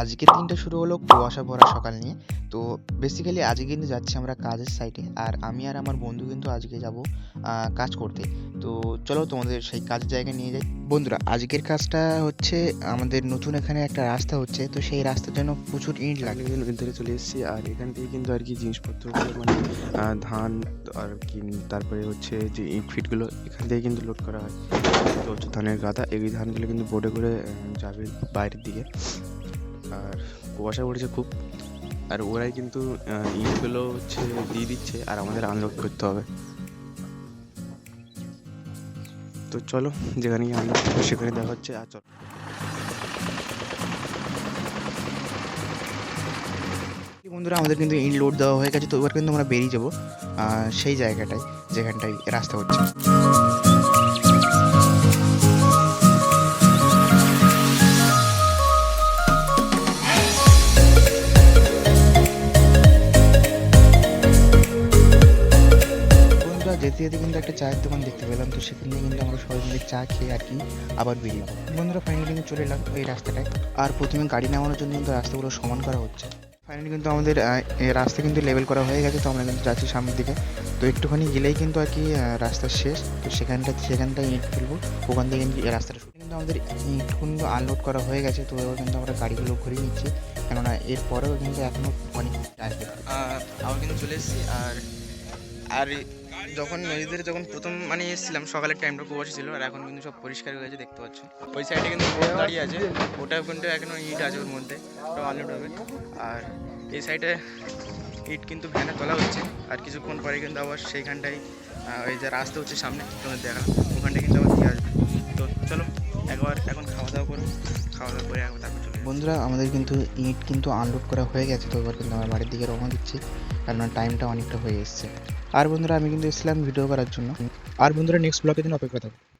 আজকের দিনটা শুরু হলো কুয়াশা ভরা সকাল নিয়ে। তো বেসিক্যালি আজকে কিন্তু যাচ্ছি আমরা কাজের সাইটে আর আমি আর আমার বন্ধু কিন্তু আজকে যাব কাজ করতে। তো চলো তোমাদের সেই কাজের জায়গায় নিয়ে যাই। বন্ধুরা আজকের কাজটা হচ্ছে আমাদের নতুন এখানে একটা রাস্তা হচ্ছে। তো সেই রাস্তার জন্য প্রচুর ইট লাগে। ভিতরে চলে এসেছি। আর এখান থেকে কিন্তু আর কি জিনিসপত্রগুলো মানে ধান আর কি তারপরে হচ্ছে যে ইট ফিটগুলো এখান থেকে কিন্তু লোড করা হয়। তো হচ্ছে ধানের গাদা এই ধানগুলো কিন্তু বোর্ডে করে যাবে বাইরের দিকে। আর কুয়াশা পড়েছে খুব। আর ওরাই কিন্তু ইটগুলো হচ্ছে দিয়ে দিচ্ছে আর আমাদের আনলোড করতে হবে। তো চলো যেখানে গিয়ে আনলোড সেখানে দেখা হচ্ছে আর চলো। বন্ধুরা, আমাদের কিন্তু ইন লোড দেওয়া হয়ে গেছে, তো এবার কিন্তু আমরা বেরিয়ে যাব সেই জায়গাটায়, যেখানটায় রাস্তা হচ্ছে। যেতে যেতে কিন্তু একটা চায়ের দোকান দেখতে পেলাম। তো সেখান থেকে কিন্তু আমরা সবাই মিলে চা খেয়ে আর কি আবার বেরিয়ে বন্ধুরা ফাইনালি কিন্তু চলে এলাম এই রাস্তাটায়। আর প্রথমে গাড়ি নামানোর জন্য কিন্তু রাস্তাগুলো সমান করা হচ্ছে। ফাইনালি কিন্তু আমাদের রাস্তা কিন্তু লেভেল করা হয়ে গেছে, তো আমরা কিন্তু যাচ্ছি সামনের দিকে। তো একটুখানি গেলেই কিন্তু আর কি রাস্তা শেষ। তো সেখানটা, সেখানটায় ইট ফেলব। ওখান থেকে কিন্তু রাস্তাটা। কিন্তু আমাদের ইট কিন্তু আনলোড করা হয়ে গেছে, তো এবার কিন্তু আমরা গাড়িগুলো ঘুরিয়ে নিচ্ছি। কেননা এরপরেও কিন্তু এখনও অনেক আসবে আমরা কিন্তু চলে এসেছি, আর আর যখন নদীদের যখন প্রথম মানে এসেছিলাম, সকালের টাইমটা খুব ছিল, আর এখন কিন্তু সব পরিষ্কার হয়ে গেছে, দেখতে পাচ্ছি ওই সাইডে কিন্তু দাঁড়িয়ে আছে, ওটাও কিন্তু এখনও ইট আছে ওর মধ্যে ওটা আনলোড হবে। আর এই সাইডে ইট কিন্তু ভ্যানে তোলা হচ্ছে, আর কিছুক্ষণ পরে কিন্তু আবার সেইখানটাই ওই যে রাস্তা হচ্ছে সামনে, তোমাদের দেখা ওখানটায় কিন্তু বন্ধুরা, আমাদের কিন্তু ইট কিন্তু আনলোড করা হয়ে গেছে, তো এবার কিন্তু আমার বাড়ির দিকে রওনা দিচ্ছি, কারণ টাইমটা অনেকটা হয়ে এসছে। আর বন্ধুরা, আমি কিন্তু এসেছিলাম ভিডিও করার জন্য। আর বন্ধুরা নেক্সট ব্লগের দিন অপেক্ষা থাকো।